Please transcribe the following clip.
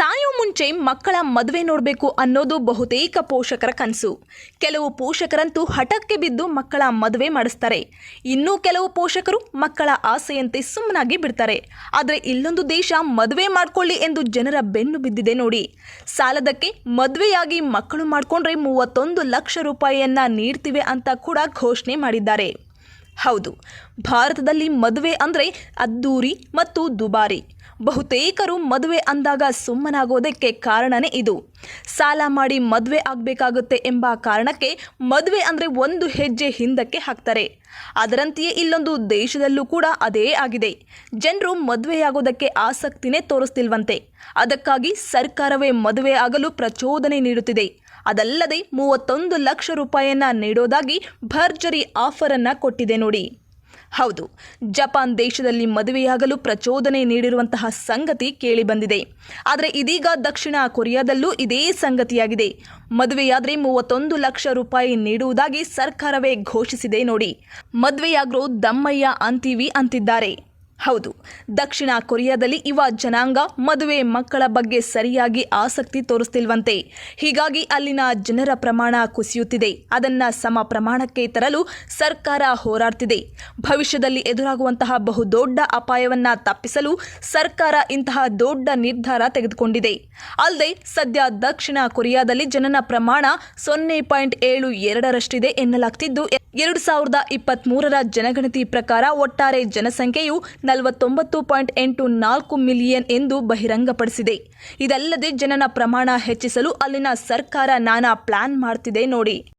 ಸಾಯೋ ಮುಂಚೆ ಮಕ್ಕಳ ಮದುವೆ ನೋಡಬೇಕು ಅನ್ನೋದು ಬಹುತೇಕ ಪೋಷಕರ ಕನಸು. ಕೆಲವು ಪೋಷಕರಂತೂ ಹಠಕ್ಕೆ ಬಿದ್ದು ಮಕ್ಕಳ ಮದುವೆ ಮಾಡಿಸ್ತಾರೆ. ಇನ್ನೂ ಕೆಲವು ಪೋಷಕರು ಮಕ್ಕಳ ಆಸೆಯಂತೆ ಸುಮ್ಮನಾಗಿ ಬಿಡ್ತಾರೆ. ಆದರೆ ಇಲ್ಲೊಂದು ದೇಶ ಮದುವೆ ಮಾಡಿಕೊಳ್ಳಿ ಎಂದು ಜನರ ಬೆನ್ನು ಬಿದ್ದಿದೆ ನೋಡಿ. ಸಾಲದಕ್ಕೆ ಮದುವೆಯಾಗಿ ಮಕ್ಕಳು ಮಾಡಿಕೊಂಡ್ರೆ ಮೂವತ್ತೊಂದು ಲಕ್ಷ ರೂಪಾಯಿಯನ್ನ ನೀಡ್ತಿವೆ ಅಂತ ಕೂಡ ಘೋಷಣೆ ಮಾಡಿದ್ದಾರೆ. ಹೌದು, ಭಾರತದಲ್ಲಿ ಮದುವೆ ಅಂದರೆ ಅದ್ದೂರಿ ಮತ್ತು ದುಬಾರಿ. ಬಹುತೇಕರು ಮದುವೆ ಅಂದಾಗ ಸುಮ್ಮನಾಗೋದಕ್ಕೆ ಕಾರಣನೇ ಇದು. ಸಾಲ ಮಾಡಿ ಮದುವೆ ಆಗಬೇಕಾಗುತ್ತೆ ಎಂಬ ಕಾರಣಕ್ಕೆ ಮದುವೆ ಅಂದರೆ ಒಂದು ಹೆಜ್ಜೆ ಹಿಂದಕ್ಕೆ ಹಾಕ್ತಾರೆ. ಅದರಂತೆಯೇ ಇಲ್ಲೊಂದು ದೇಶದಲ್ಲೂ ಕೂಡ ಅದೇ ಆಗಿದೆ. ಜನರು ಮದುವೆಯಾಗೋದಕ್ಕೆ ಆಸಕ್ತಿನೇ ತೋರಿಸ್ತಿಲ್ವಂತೆ. ಅದಕ್ಕಾಗಿ ಸರ್ಕಾರವೇ ಮದುವೆ ಆಗಲು ಪ್ರಚೋದನೆ ನೀಡುತ್ತಿದೆ. ಅದಲ್ಲದೆ ಮೂವತ್ತೊಂದು ಲಕ್ಷ ರೂಪಾಯಿಯನ್ನ ನೀಡೋದಾಗಿ ಭರ್ಜರಿ ಆಫರನ್ನು ಕೊಟ್ಟಿದೆ ನೋಡಿ. ಹೌದು, ಜಪಾನ್ ದೇಶದಲ್ಲಿ ಮದುವೆಯಾಗಲು ಪ್ರಚೋದನೆ ನೀಡಿರುವಂತಹ ಸಂಗತಿ ಕೇಳಿಬಂದಿದೆ. ಆದರೆ ಇದೀಗ ದಕ್ಷಿಣ ಕೊರಿಯಾದಲ್ಲೂ ಇದೇ ಸಂಗತಿಯಾಗಿದೆ. ಮದುವೆಯಾದರೆ ಮೂವತ್ತೊಂದು ಲಕ್ಷ ರೂಪಾಯಿ ನೀಡುವುದಾಗಿ ಸರ್ಕಾರವೇ ಘೋಷಿಸಿದೆ ನೋಡಿ. ಮದುವೆಯಾಗ್ರೋ ದಮ್ಮಯ್ಯ ಅಂತೀವಿ ಅಂತಿದ್ದಾರೆ. ಹೌದು. ದಕ್ಷಿಣ ಕೊರಿಯಾದಲ್ಲಿ ಯುವ ಜನಾಂಗ ಮದುವೆ ಮಕ್ಕಳ ಬಗ್ಗೆ ಸರಿಯಾಗಿ ಆಸಕ್ತಿ ತೋರಿಸ್ತಿಲ್ವಂತೆ. ಹೀಗಾಗಿ ಅಲ್ಲಿನ ಜನರ ಪ್ರಮಾಣ ಕುಸಿಯುತ್ತಿದೆ. ಅದನ್ನ ಸಮ ಪ್ರಮಾಣಕ್ಕೆ ತರಲು ಸರ್ಕಾರ ಹೋರಾಡ್ತಿದೆ. ಭವಿಷ್ಯದಲ್ಲಿ ಎದುರಾಗುವಂತಹ ಬಹುದೊಡ್ಡ ಅಪಾಯವನ್ನ ತಪ್ಪಿಸಲು ಸರ್ಕಾರ ಇಂತಹ ದೊಡ್ಡ ನಿರ್ಧಾರ ತೆಗೆದುಕೊಂಡಿದೆ. ಅಲ್ಲದೆ ಸದ್ಯ ದಕ್ಷಿಣ ಕೊರಿಯಾದಲ್ಲಿ ಜನನ ಪ್ರಮಾಣ ಸೊನ್ನೆ ಪಾಯಿಂಟ್ ಏಳು ಎರಡರಷ್ಟಿದೆ ಎನ್ನಲಾಗ್ತಿದ್ದು. ಎರಡು ಸಾವಿರದ ಇಪ್ಪತ್ತ್ ಜನಗಣತಿ ಪ್ರಕಾರ ಒಟ್ಟಾರೆ ಜನಸಂಖ್ಯೆಯು ನಲವತ್ತೊಂಬತ್ತು ಪಾಯಿಂಟ್ ಎಂಟು ನಾಲ್ಕು ಮಿಲಿಯನ್ ಎಂದು ಬಹಿರಂಗಪಡಿಸಿದೆ. ಇದಲ್ಲದೆ ಜನನ ಪ್ರಮಾಣ ಹೆಚ್ಚಿಸಲು ಅಲ್ಲಿನ ಸರ್ಕಾರ ನಾನಾ ಪ್ಲಾನ್ ಮಾಡ್ತಿದೆ ನೋಡಿ.